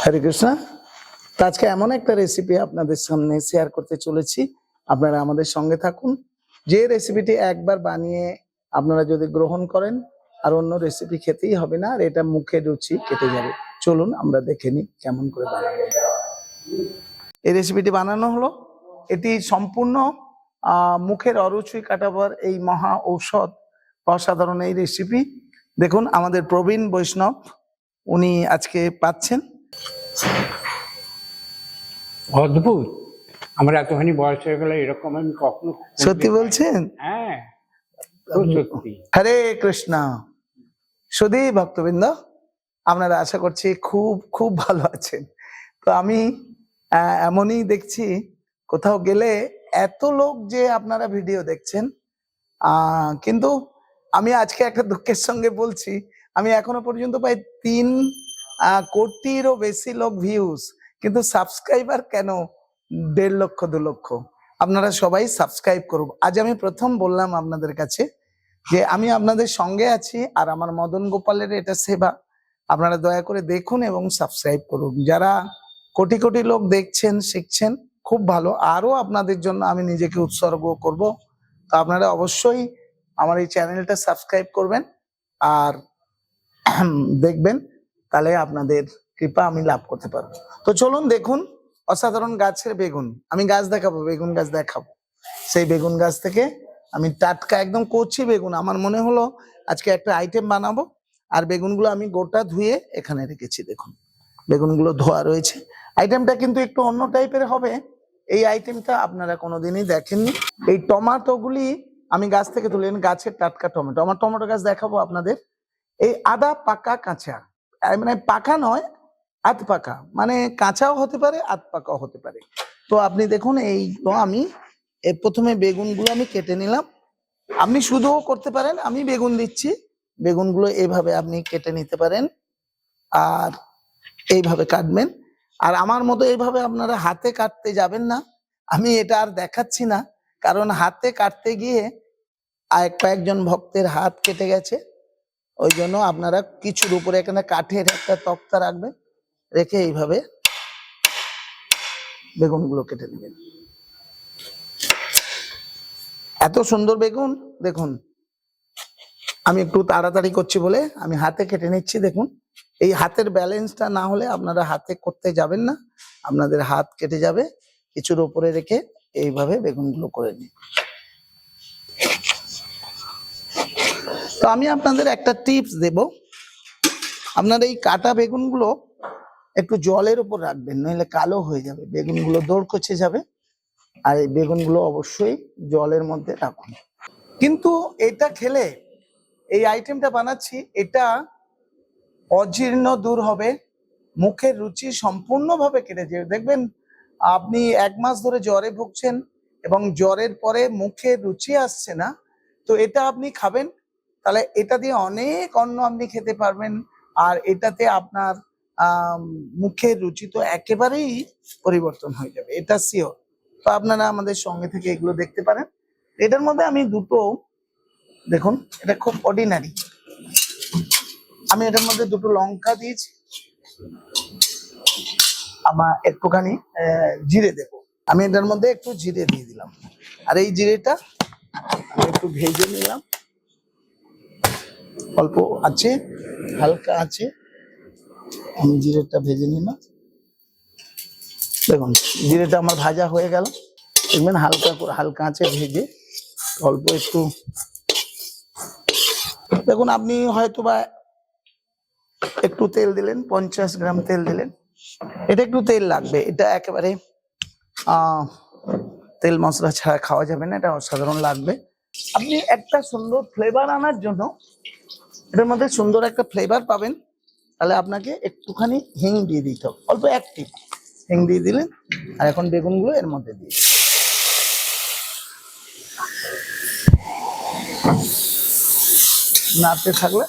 হরে কৃষ্ণ। তো আজকে এমন একটা রেসিপি আপনাদের সামনে শেয়ার করতে চলেছি। আপনারা আমাদের সঙ্গে থাকুন। যে রেসিপিটি একবার বানিয়ে আপনারা যদি গ্রহণ করেন, আর অন্য রেসিপি খেতেই হবে না, আর এটা মুখে রুচি কেটে যাবে। চলুন আমরা দেখে নিই কেমন করে বানানো এই রেসিপিটি বানানো হলো। এটি সম্পূর্ণ মুখের অরুচি কাটাবার এই মহা ঔষধ অসাধারণ এই রেসিপি দেখুন, আমাদের প্রবীণ বৈষ্ণব, উনি আজকে পাচ্ছেন। অদ্ভুত। আমার এতখানি বয়স হয়ে গেলে এরকম আমি কখনো সত্যি বলছেন? হ্যাঁ। হরে কৃষ্ণ। সুধী ভক্তবৃন্দ আপনারা আশা করছি খুব খুব ভালো আছেন। তো আমি এমনই দেখছি কোথাও গেলে এত লোক যে আপনারা ভিডিও দেখছেন কিন্তু আমি আজকে একটা দুঃখের সঙ্গে বলছি আমি এখনও পর্যন্ত প্রায় তিন কোটিরও বেশি লোক ভিউজ কিন্তু সাবস্ক্রাইবার কেন দেড় লক্ষ, দু লক্ষ? আপনারা সবাই সাবস্ক্রাইব করুন। আজ আমি প্রথম বললাম আপনাদের কাছে যে আমি আপনাদের সঙ্গে আছি আর আমার মদন গোপালের এটা সেবা। আপনারা দয়া করে দেখুন এবং সাবস্ক্রাইব করুন। যারা কোটি কোটি লোক দেখছেন, শিখছেন, খুব ভালো। আরও আপনাদের জন্য আমি নিজেকে উৎসর্গ করব। তো আপনারা অবশ্যই আমার এই চ্যানেলটা সাবস্ক্রাইব করবেন আর দেখবেন তাহলে আপনাদের কৃপা আমি লাভ করতে পারব। তো চলুন দেখুন, অসাধারণ গাছের বেগুন। আমি গাছ দেখাবো, বেগুন গাছ দেখাবো। সেই বেগুন গাছ থেকে আমি টাটকা একদম কচি বেগুন, আমার মনে হলো আজকে একটা আইটেম বানাবো, আর বেগুনগুলো আমি গোটা ধুয়ে এখানে রেখেছি, দেখুন। বেগুনগুলো ধোয়া রয়েছে। আইটেমটা কিন্তু একটু অন্য টাইপের হবে। এই আইটেমটা আপনারা কোনোদিনই দেখেননি। এই টমাটোগুলি আমি গাছ থেকে তুলে গাছের টাটকা টমেটো, আমার টমেটো গাছ দেখাবো আপনাদের। এই আদা পাকা কাঁচা। মানে পাকা নয় আধ পাকা মানে কাঁচাও হতে পারে আধ পাকাও হতে পারে। তো আপনি দেখুন, এই তো আমি প্রথমে বেগুনগুলো আমি কেটে নিলাম। আপনি শুধুও করতে পারেন, আমি বেগুন দিচ্ছি। বেগুনগুলো এইভাবে আপনি কেটে নিতে পারেন আর এইভাবে কাটবেন। আর আমার মতো এইভাবে আপনারা হাতে কাটতে যাবেন না। আমি এটা আর দেখাচ্ছি না, কারণ হাতে কাটতে গিয়ে কয়েকজন ভক্তের হাত কেটে গেছে। ওই জন্য আপনারা কিছুর উপরে এখানে কাঠের একটা তক্তা রাখবেন, রেখে এইভাবে বেগুনগুলো কেটে নেবেন। এত সুন্দর বেগুন, দেখুন। আমি একটু তাড়াতাড়ি করছি বলে আমি হাতে কেটে নিচ্ছি, দেখুন। এই হাতের ব্যালেন্সটা না হলে আপনারা হাতে করতে যাবেন না, আপনাদের হাত কেটে যাবে। কিছুর উপরে রেখে এইভাবে বেগুনগুলো করে নিন। তো আমি আপনাদের একটা টিপস দেব। আপনারা এই কাটা বেগুনগুলো একটু জলের উপর রাখবেন, নইলে কালো হয়ে যাবে। বেগুনগুলো দৌড় কচে যাবে আর এই বেগুনগুলো অবশ্যই জলের মধ্যে রাখুন। কিন্তু এটা খেলে এই আইটেমটা বানাচ্ছি, এটা অজীর্ণ দূর হবে, মুখের রুচি সম্পূর্ণভাবে কেটে যাবে। দেখবেন আপনি এক মাস ধরে জ্বরে ভুগছেন এবং জ্বরের পরে মুখে রুচি আসছে না, তো এটা আপনি খাবেন। তাহলে এটা দিয়ে অনেক অন্ন আপনি খেতে পারবেন। আর এটাতে আপনার মুখের রুচি তো একেবারেই পরিবর্তন হয়ে যাবে, এটা শিওর তো আপনারা আমাদের সঙ্গে থেকে এগুলো দেখতে পারেন। এটার মধ্যে আমি দুটো, দেখুন, এটা খুব অর্ডিনারি আমি এটার মধ্যে দুটো লঙ্কা দিয়েছি। আমার একটুখানি জিরে দেব। আমি এটার মধ্যে একটু জিরে দিয়ে দিলাম। আর এই জিরেটা একটু ভেজে নিলাম। অল্প আছে, হালকা আছে। আমি জিরেটা ভেজে নিলাম। দেখুন, জিরেটা আমার ভাজা হয়ে গেল। দেখবেন হালকা করে, হালকা আছে ভেজে। অল্প একটু। দেখুন, আপনি হয়তো বা একটু তেল দিলেন, পঞ্চাশ গ্রাম তেল দিলেন। এটা একটু তেল লাগবে। এটা একেবারে তেল মশলা ছাড়া খাওয়া যাবে না, এটা অসাধারণ লাগবে। আপনি একটা সুন্দর ফ্লেভার আনার জন্য এটার মধ্যে সুন্দর একটা ফ্লেভার পাবেন। তাহলে আপনাকে একটুখানি হিং দিয়ে দিতে হবে। অল্প এক টিপ হিং দিয়ে দিলেন, আর এখন বেগুনগুলো এর মধ্যে দিয়ে নাড়তে থাকলে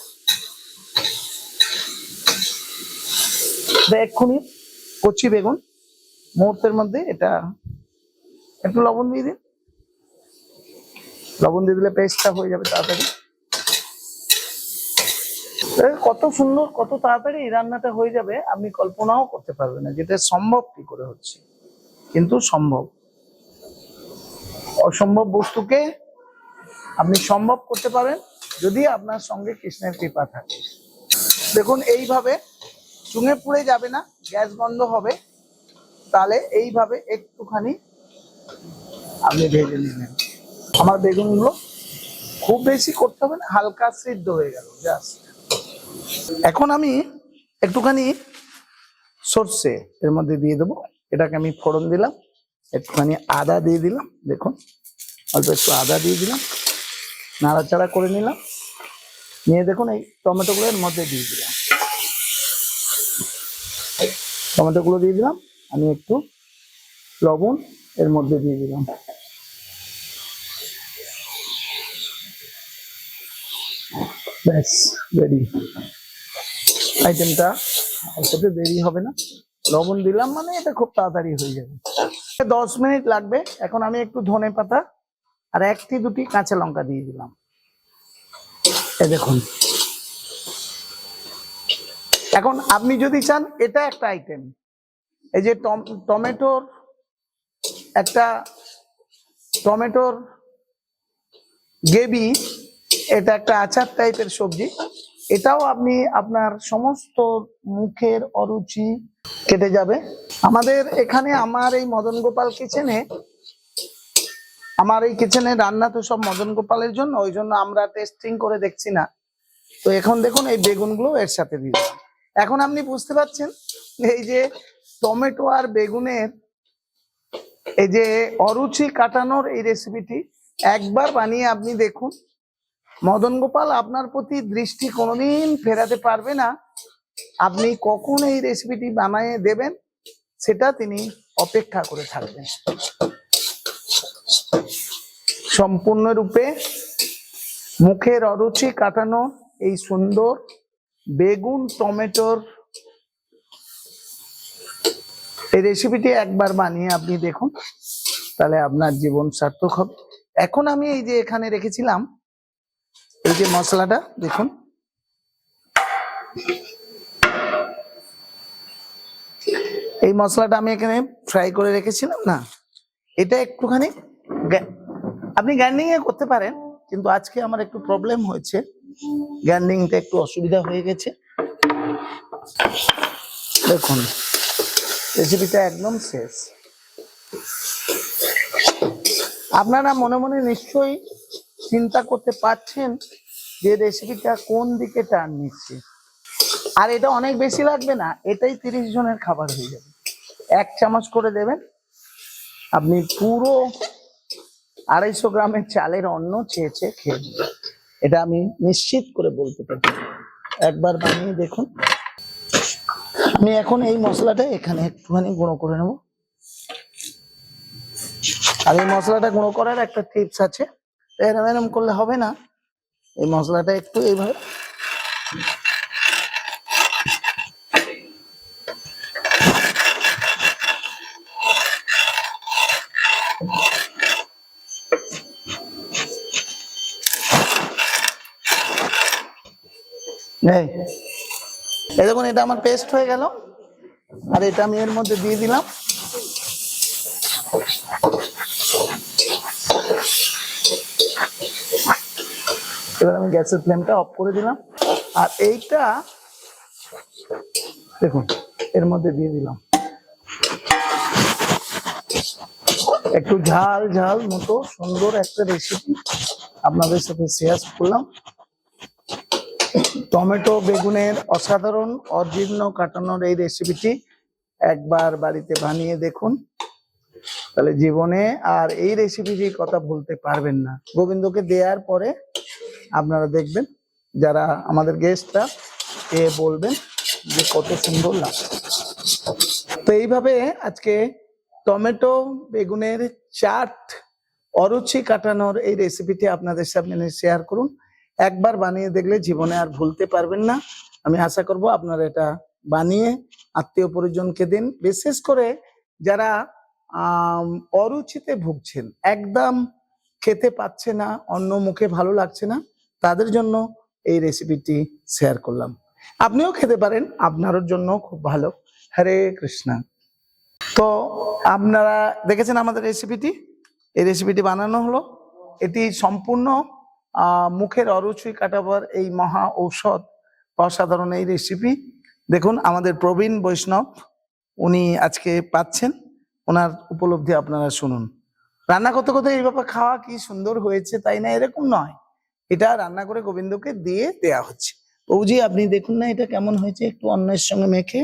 এক্ষুনি কচি বেগুন, মুহূর্তের মধ্যে এটা একটু লবণ দিয়ে দিন। লবণ দিয়ে দিলে পেস্টটা হয়ে যাবে তাড়াতাড়ি। কত সুন্দর, কত তাড়াতাড়ি এই রান্নাটা হয়ে যাবে, আপনি কল্পনাও করতে পারবেন না, যেটা সম্ভব কি করে হচ্ছে। কিন্তু সম্ভব। অসম্ভব বস্তুকে আপনি সম্ভব করতে পারেন, যদি আপনার সঙ্গে কৃষ্ণের কৃপা থাকে। দেখুন, এইভাবে চুঙে পুড়ে যাবে না, গ্যাস বন্ধ হবে, তাহলে এইভাবে একটুখানি আপনি ভেজে নিলেন। আমার বেগুনগুলো খুব বেশি করতে হবে না, হালকা সিদ্ধ হয়ে গেল জাস্ট এখন আমি একটুখানি সর্ষে এর মধ্যে দিয়ে দেবো। এটাকে আমি ফোড়ন দিলাম, একটুখানি আদা দিয়ে দিলাম, দেখুন, অল্প একটু আদা দিয়ে দিলাম, নাড়াচাড়া করে নিলাম, নিয়ে দেখুন এই টমেটোগুলো এর মধ্যে দিয়ে দিলাম। টমেটোগুলো দিয়ে দিলাম, আমি একটু লবণ এর মধ্যে দিয়ে দিলাম। ব্যাস রেডি আইটেমটা সাথে দেরি হবে না। লবণ দিলাম মানে এটা খুব তাড়াতাড়ি হয়ে যাবে। দশ মিনিট লাগবে। এখন আমি একটু ধনে পাতা আর একটি দুটি কাঁচা লঙ্কা দিয়ে দিলাম। এই দেখুন। এখন আপনি যদি চান, এটা একটা আইটেম এই যে টম- টমেটোর একটা, টমেটোর গ্রেভি এটা একটা আচার টাইপের সবজি। এটাও আপনি আপনার সমস্ত মুখের অরুচি কেটে যাবে। আমাদের এখানে আমার এই মদন গোপাল কিচেনে আমার এই কিচেনে রান্না তো সব মদন গোপালের জন্য, ওই জন্য আমরা টেস্টিং করে দেখছি না। তো এখন দেখুন, এই বেগুনগুলো এর সাথে দিয়ে এখন আপনি বুঝতে পারছেন, এই যে টমেটো আর বেগুনের এই যে অরুচি কাটানোর এই রেসিপিটি একবার বানিয়ে আপনি দেখুন মদন গোপাল, আপনার প্রতি দৃষ্টি কোনোদিন ফেরাতে পারবে না। আপনি কখন এই রেসিপিটি বানিয়ে দেবেন, সেটা তিনি অপেক্ষা করে থাকবেন। সম্পূর্ণরূপে মুখের অরুচি কাটানো এই সুন্দর বেগুন টমেটোর এই রেসিপিটি একবার বানিয়ে আপনি দেখুন, তাহলে আপনার জীবন সার্থক হবে। এখন আমি এই যে এখানে রেখেছিলাম এই যে মশলাটা, দেখুন। এই মশলাটা আমি এখানে ফ্রাই করে রেখেছিলাম, না? এটা একটুখানি আপনি গ্যান্ডিং এ করতে পারেন, কিন্তু আজকে আমার একটু প্রবলেম হয়েছে। গ্যান্ডিংটা একটু অসুবিধা হয়ে গেছে। দেখুন রেসিপিটা একদম শেষ। আপনারা মনে মনে নিশ্চয়ই চিন্তা করতে পারছেন যে রেসিপিটা কোন দিকে টার্ন নিচ্ছে? আর এটা অনেক বেশি লাগবে না, এটাই তিরিশ জনের খাবার হয়ে যাবে। এক চামচ করে দেবেন। আপনি পুরো আড়াইশো গ্রামের চালের অন্ন চেয়ে চেয়ে খেয়ে নেবেন এটা আমি নিশ্চিত করে বলতে পারি। একবার বানিয়ে দেখুন। আমি এখন এই মশলাটা এখানে একটুখানি গুঁড়ো করে নেব। আর এই মশলাটা গুঁড়ো করার একটা টিপস আছে। এরম এরম করলে হবে না। এই মশলাটা একটু এইভাবে। এই দেখুন, এটা আমার পেস্ট হয়ে গেল। আর এটা আমি এর মধ্যে দিয়ে দিলাম। এবার আমি গ্যাসের ফ্লেমটা অফ করে দিলাম। আর এইটা দেখুন, এর মধ্যে দিয়ে দিলাম। একটু ঝাল ঝাল মতো সুন্দর একটা রেসিপি আপনাদের সাথে শেয়ার করলাম। টমেটো, বেগুনের অসাধারণ, অজীর্ণ কাটানোর এই রেসিপিটি একবার বাড়িতে বানিয়ে দেখুন। তাহলে জীবনে আর এই রেসিপিটির কথা ভুলতে পারবেন না। গোবিন্দকে দেওয়ার পরে আপনারা দেখবেন, যারা আমাদের গেস্টরা এ বলবেন যে কত সুন্দর লাগছে। তো এইভাবে আজকে টমেটো বেগুনের চাট, অরুচি কাটানোর এই রেসিপিটি আপনাদের সামনে শেয়ার করুন। একবার বানিয়ে দেখলে জীবনে আর ভুলতে পারবেন না। আমি আশা করব আপনারা এটা বানিয়ে আত্মীয় পরিজনকে দিন। বিশেষ করে যারা অরুচিতে ভুগছেন, একদম খেতে পাচ্ছে না, অন্য মুখে ভালো লাগছে না তাদের জন্য এই রেসিপিটি শেয়ার করলাম। আপনিও খেতে পারেন আপনার জন্য খুব ভালো। হরে কৃষ্ণা। তো আপনারা দেখেছেন আমাদের রেসিপিটি এই রেসিপিটি বানানো হলো। এটি সম্পূর্ণ মুখের অরুচি কাটাবার এই মহা ঔষধ অসাধারণ এই রেসিপি দেখুন, আমাদের প্রবীণ বৈষ্ণব, উনি আজকে পাচ্ছেন। ওনার উপলব্ধি আপনারা শুনুন। রান্না করতে করতে এই ব্যাপার খাওয়া কি সুন্দর হয়েছে তাই না, এরকম নয়। এটা রান্না করে গোবিন্দকে দিয়ে দেয়া হচ্ছে। বৌজি আপনি দেখুন না এটা কেমন হয়েছে একটু অন্যের সঙ্গে মেখে।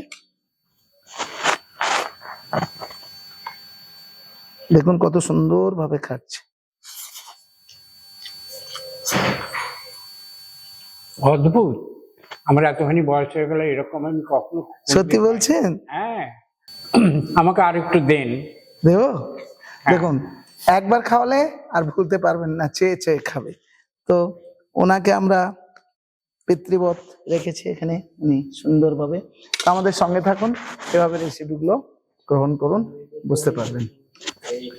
দেখুন কত সুন্দর ভাবে খাচ্ছে। অদ্ভুত। আমার এতখানি বয়স হয়ে গেলে এরকম আমি কখনো সত্যি বলছেন? হ্যাঁ। আমাকে আর একটু দেন। দেব? দেখুন একবার খাওয়ালে আর ভুলতে পারবেন না চেয়ে চেয়ে খাবে। তো ওনাকে আমরা পিতৃবত রেখেছি এখানে উনি সুন্দরভাবে। আমাদের সঙ্গে থাকুন, এভাবে রেসিপিগুলো গ্রহণ করুন, বুঝতে পারবেন।